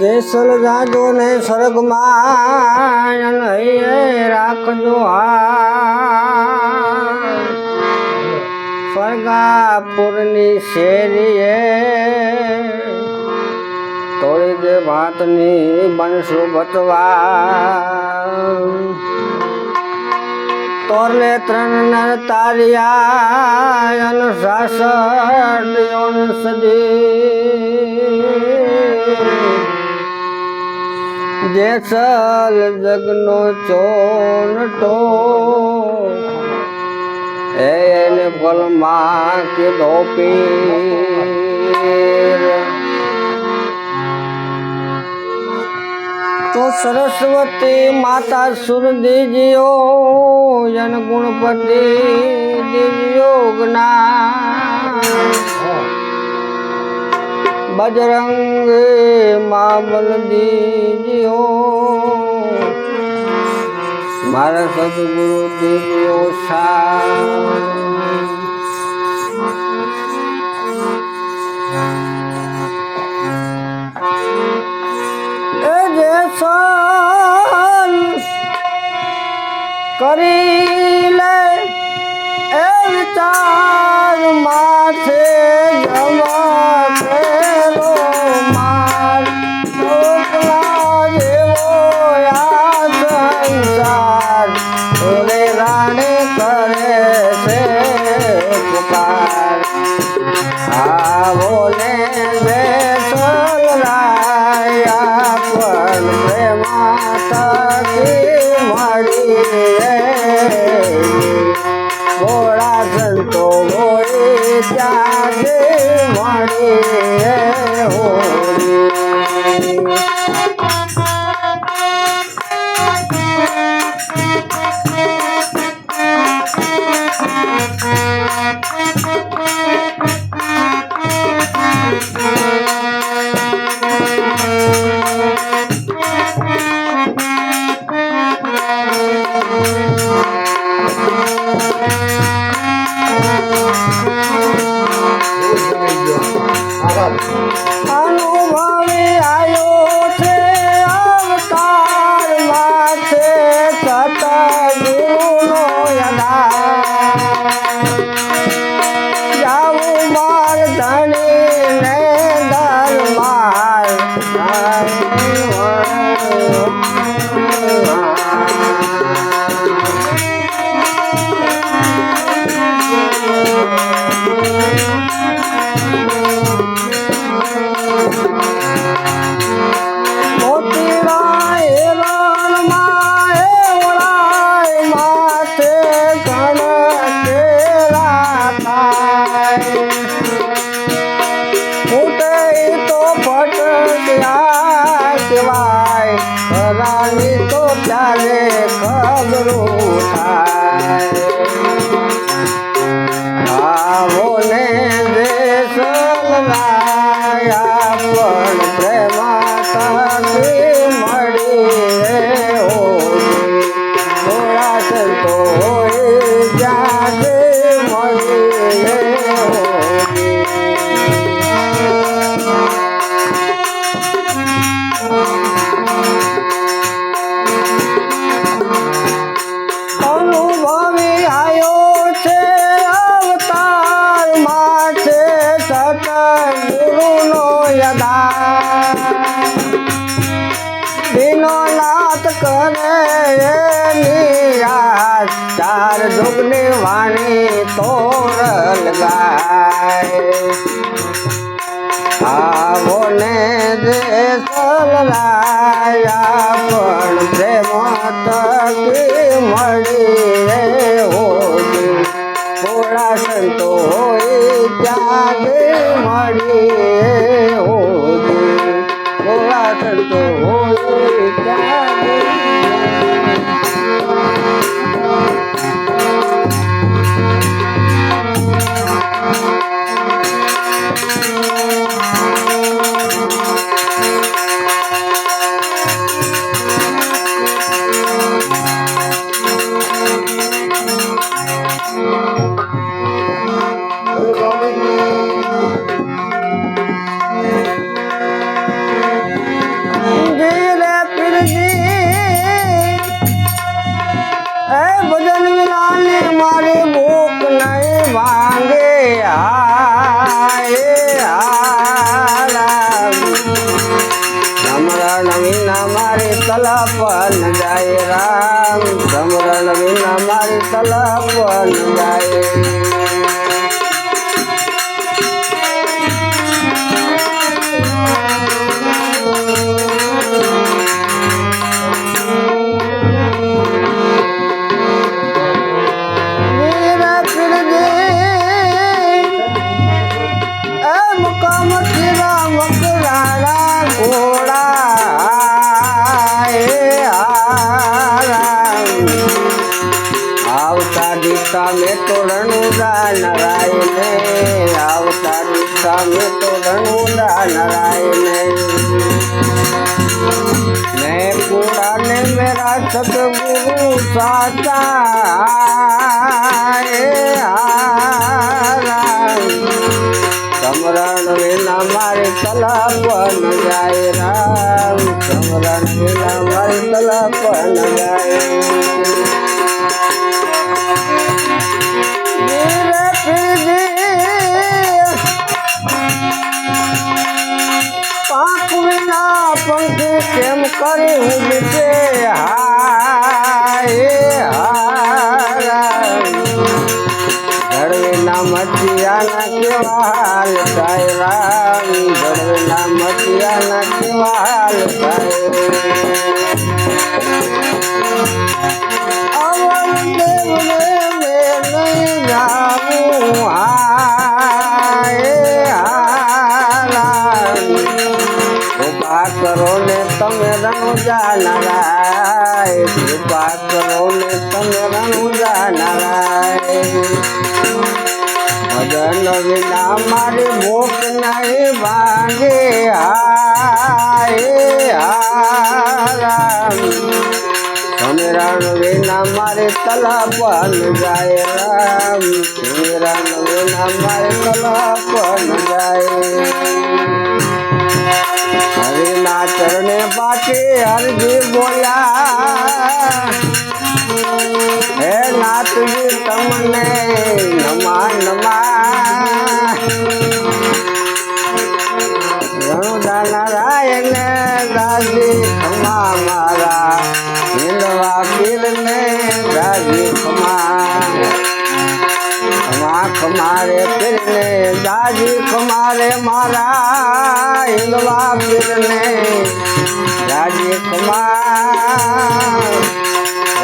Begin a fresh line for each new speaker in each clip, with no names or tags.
જેસલ જાજો ને સ્વર્ગમાં રાખજો હા સ્વર્ગાપુરની શેરીએ તોડી દે ભાતની બનશું બતવા તોરલે ત્રણ તારિયા અનુશાસન સદી. જેસલ જગનો ચોનટો એને ફલમાં કે ધોપી તો સરસ્વતી માતા સુરદીજીઓ જન ગુણપતિ દિવ્યોગના બજરંગ મામલ દીજીઓ મારા સદગુરુ દીજીઓ સા કરી લે એ વિચાર માથે જમા Alto Goethe, Mare, ಅವಳು ಪ್ರೇಮ Oh. પૂરાની મારી ભૂખ નહીં ભાંગે સમરણ વિના મારી તલપન જાય, રામ. સમરણ વિના મારી તલપન જાય. રણુદા નરાયને આવતાર સામે તો રણુદા નરાયને મેં પુરાને મેરા સદગુરુ સાચા સમરણ વિના મારે તલાપન જાય રામ સમરણ વિના મારે તલાપન જાય કેમ કરે ઉડશે હાય હારા ધડવીના મચિયાના કેવા હાલ થાય રામ ધડવીના મચિયાના કેવા હાલ થાય તમે રણુજા નારાય કૃપા કરો ને તમે રણુજા નારાય ભજન વિના મારી ભૂખ નહીં ભાંગે હાય હારામ સમીરણ વિના મારે તલાપન જાય રામ સમીરણ વિના મારે તલાપન જાય પાછી હરજી બોલ્યા. હે નાથજી તમને નમા નમા ખમારે પીરને દાદી ખમારે મારા હિંદવા પીરને દાદી ખમા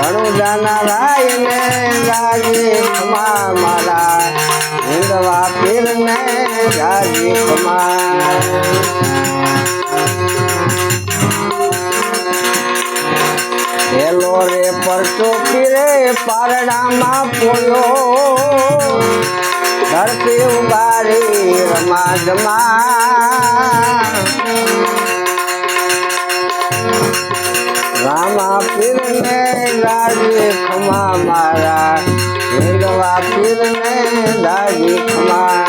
રણુદા નારાયણ દાદી ખમા મારા હિંદવા પીરને દાદી ખમા હેલો રે પરચો પીરે પારડામાં પોયો. ધરતી ઉગારી રમા જમા રામા પીરને લાગે ખમા મારા. હિંદવા પીરને લાગે ખમા.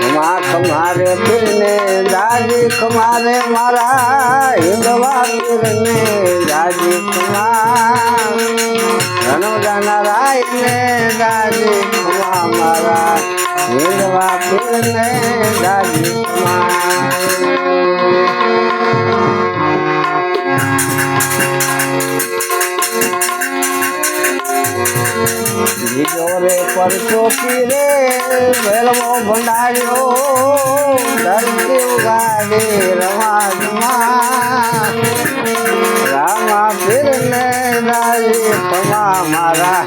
ખમા ખમારે પીરને દાદી ખમારે મારા. હિંદવા પીરને દાદી ખમા. રણો જાનારાય ને દાદી ખમા મારા હિંદવા પીરને દાદી રે પરચો પીરે વેલવો ભંડાર્યો ધરતી ઉગાડી રમાજમાં રામા પીરને ખમા મારા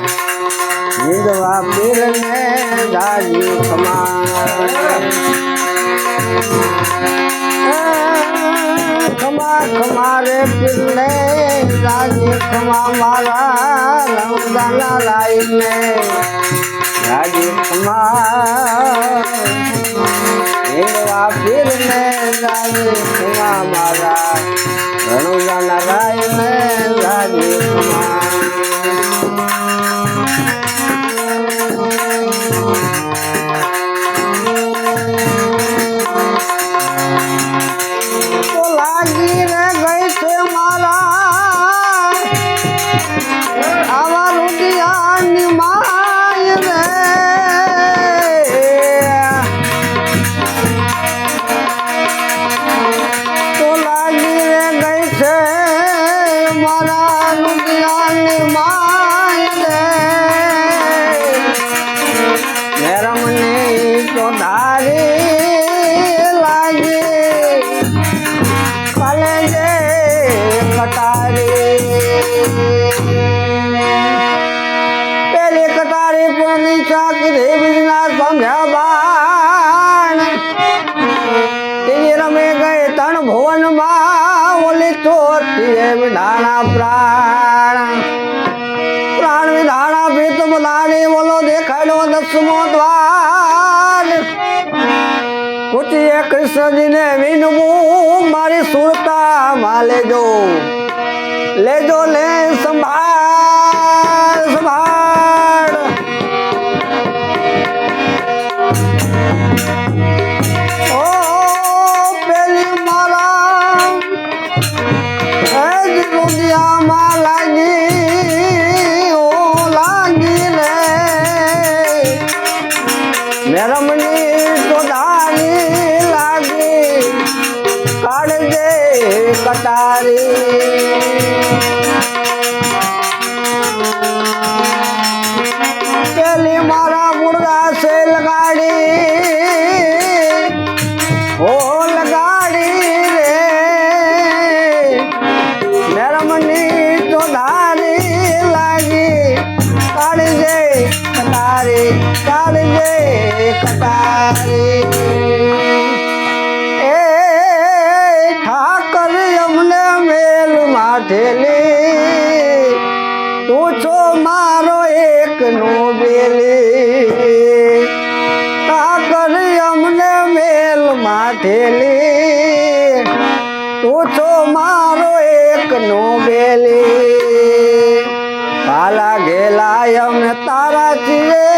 હિંદવા પીરને દાજી ખમા ખમા ખમા રે પીરને રાજી ખમા મારા રમદાના લાઈને રાજી ખમા વિધવા પીરને રાજી ખમા મારા રણુદાના લાઈને રાજી ખમા ભુવનમાં ઓલી ચોટી એ વિધાણા દસમો દ્વાર. કુચીએ કૃષ્ણજીને વિનવું મારી સુરતા માં લેજો. લેજો લે કટારી પેલી મારા મુર્ગા છે લગાડી. ઓ લગાડી રે. મેરમની તો ધારી લાગી. કાઢજે, કટારી કાઢજે, કટારી. માઠેલી તું છો મારો એક નો બેલી ઠાકર અમને મેલ માઠેલી તું છો મારો એક નો બેલી કાલા ગેલા અમે તારા છીએ